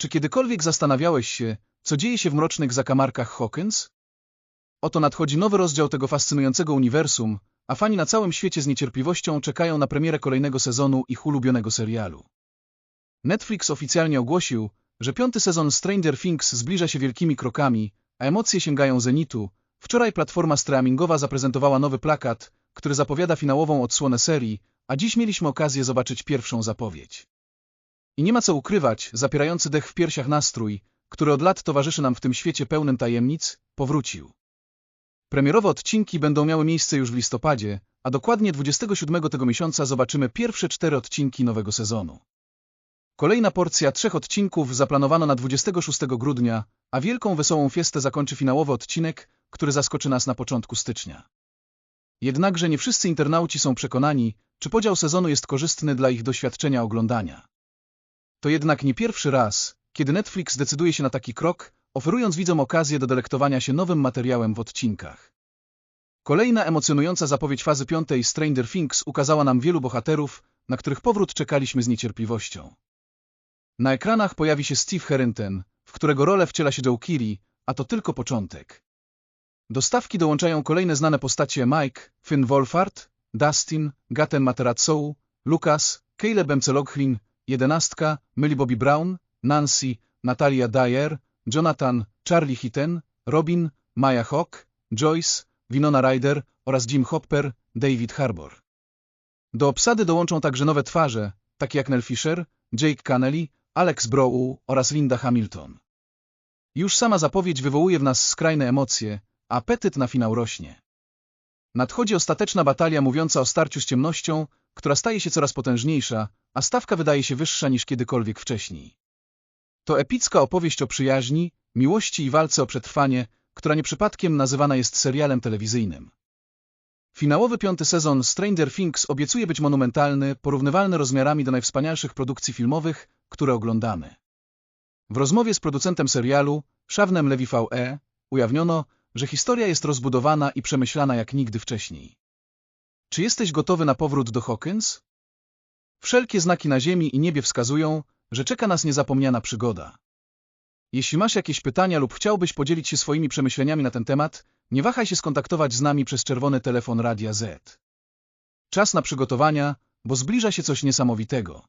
Czy kiedykolwiek zastanawiałeś się, co dzieje się w mrocznych zakamarkach Hawkins? Oto nadchodzi nowy rozdział tego fascynującego uniwersum, a fani na całym świecie z niecierpliwością czekają na premierę kolejnego sezonu ich ulubionego serialu. Netflix oficjalnie ogłosił, że piąty sezon Stranger Things zbliża się wielkimi krokami, a emocje sięgają zenitu. Wczoraj platforma streamingowa zaprezentowała nowy plakat, który zapowiada finałową odsłonę serii, a dziś mieliśmy okazję zobaczyć pierwszą zapowiedź. I nie ma co ukrywać, zapierający dech w piersiach nastrój, który od lat towarzyszy nam w tym świecie pełnym tajemnic, powrócił. Premierowe odcinki będą miały miejsce już w listopadzie, a dokładnie 27 tego miesiąca zobaczymy pierwsze cztery odcinki nowego sezonu. Kolejna porcja trzech odcinków zaplanowano na 26 grudnia, a wielką wesołą fiestę zakończy finałowy odcinek, który zaskoczy nas na początku stycznia. Jednakże nie wszyscy internauci są przekonani, czy podział sezonu jest korzystny dla ich doświadczenia oglądania. To jednak nie pierwszy raz, kiedy Netflix decyduje się na taki krok, oferując widzom okazję do delektowania się nowym materiałem w odcinkach. Kolejna emocjonująca zapowiedź fazy piątej Stranger Things ukazała nam wielu bohaterów, na których powrót czekaliśmy z niecierpliwością. Na ekranach pojawi się Steve Harrington, w którego rolę wciela się Joe Keery, a to tylko początek. Do stawki dołączają kolejne znane postacie Mike, Finn Wolfhard, Dustin, Gaten Materazzo, Lucas, Caleb Emceloghlin, Jedenastka, Millie Bobby Brown, Nancy, Natalia Dyer, Jonathan, Charlie Hitten, Robin, Maya Hawk, Joyce, Winona Ryder oraz Jim Hopper, David Harbour. Do obsady dołączą także nowe twarze, takie jak Nell Fisher, Jake Cannelly, Alex Browu oraz Linda Hamilton. Już sama zapowiedź wywołuje w nas skrajne emocje, apetyt na finał rośnie. Nadchodzi ostateczna batalia mówiąca o starciu z ciemnością, która staje się coraz potężniejsza, a stawka wydaje się wyższa niż kiedykolwiek wcześniej. To epicka opowieść o przyjaźni, miłości i walce o przetrwanie, która nieprzypadkiem nazywana jest serialem telewizyjnym. Finałowy piąty sezon Stranger Things obiecuje być monumentalny, porównywalny rozmiarami do najwspanialszych produkcji filmowych, które oglądamy. W rozmowie z producentem serialu, Szawnem Levi VE, ujawniono, że historia jest rozbudowana i przemyślana jak nigdy wcześniej. Czy jesteś gotowy na powrót do Hawkins? Wszelkie znaki na ziemi i niebie wskazują, że czeka nas niezapomniana przygoda. Jeśli masz jakieś pytania lub chciałbyś podzielić się swoimi przemyśleniami na ten temat, nie wahaj się skontaktować z nami przez czerwony telefon Radia Z. Czas na przygotowania, bo zbliża się coś niesamowitego.